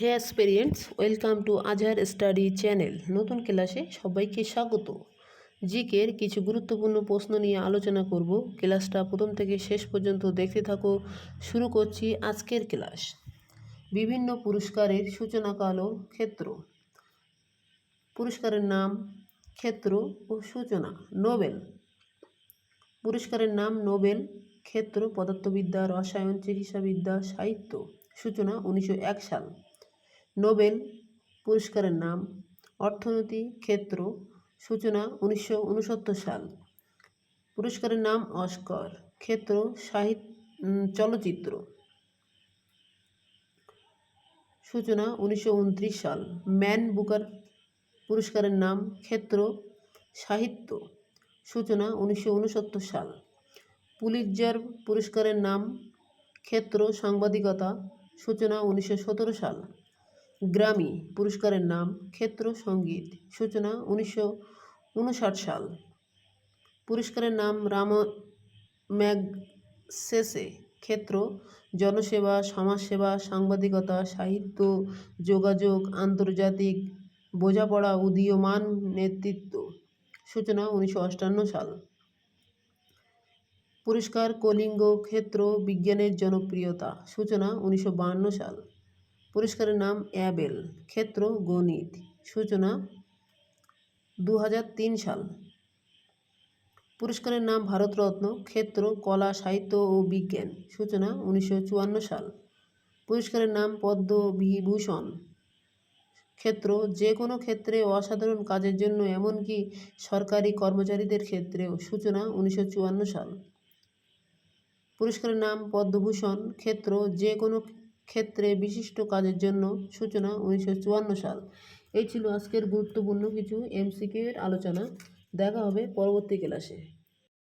Hey aspirants welcome to Azhar study channel. নতুন ক্লাসে সবাইকে স্বাগত। জিকের কিছু গুরুত্বপূর্ণ প্রশ্ন নিয়ে আলোচনা করব। ক্লাসটা প্রথম থেকে শেষ পর্যন্ত দেখতে থাকো। শুরু করছি আজকের ক্লাস। বিভিন্ন পুরস্কারের সূচনাকাল ক্ষেত্র। পুরস্কারের নাম ক্ষেত্র ও সূচনা। নোবেল। পুরস্কারের নাম নোবেল, ক্ষেত্র, পদার্থবিদ্যা, রসায়ন, চিকিৎসাবিদ্যা, সাহিত্য। সূচনা উনিশশো এক সাল। নোবেল পুরস্কারের নাম অর্থনীতি ক্ষেত্র সূচনা উনিশশো উনসত্তর সাল। পুরস্কারের নাম অস্কর, ক্ষেত্র সাহিত্য চলচ্চিত্র। সূচনা উনিশশো উনত্রিশ সাল। ম্যান বুকার পুরস্কারের নাম ক্ষেত্র সাহিত্য, সূচনা উনিশশো উনসত্তর সাল। পুলিৎজার পুরস্কারের নাম ক্ষেত্র সাংবাদিকতা, সূচনা উনিশশো সতেরো সাল। গ্রামি পুরস্কারের নাম ক্ষেত্র সংগীত, সূচনা উনিশশো উনষাট সাল। পুরস্কারের নাম রাম ম্যাগসেসে। ক্ষেত্র, জনসেবা, সমাজসেবা, সাংবাদিকতা, সাহিত্য, যোগাযোগ, আন্তর্জাতিক, বোঝাপড়া, উদীয়মান নেতৃত্ব। সূচনা উনিশশো সাল। পুরস্কার কলিঙ্গ ক্ষেত্র, বিজ্ঞানের জনপ্রিয়তা। সূচনা উনিশশো সাল। পুরস্কারের নাম অ্যাবেল। ক্ষেত্র, গণিত। সূচনা দু সাল। পুরস্কারের নাম ভারতরত্ন। ক্ষেত্র, কলা, সাহিত্য ও বিজ্ঞান। সূচনা, উনিশশো চুয়ান্ন সাল। পুরস্কারের নাম পদ্মবিভূষণ। ক্ষেত্র যে কোনো ক্ষেত্রে অসাধারণ কাজের জন্য, এমনকি সরকারি কর্মচারীদের ক্ষেত্রেও। সূচনা, উনিশশো চুয়ান্ন সাল। পুরস্কারের নাম পদ্মভূষণ। ক্ষেত্র যে কোনো ক্ষেত্রে বিশিষ্ট কাজের জন্য সূচনা উনিশশো চুয়ান্ন সাল। এই ছিল আজকের গুরুত্বপূর্ণ কিছু এমসিকিউ এর আলোচনা। দেখা হবে পরবর্তী ক্লাসে।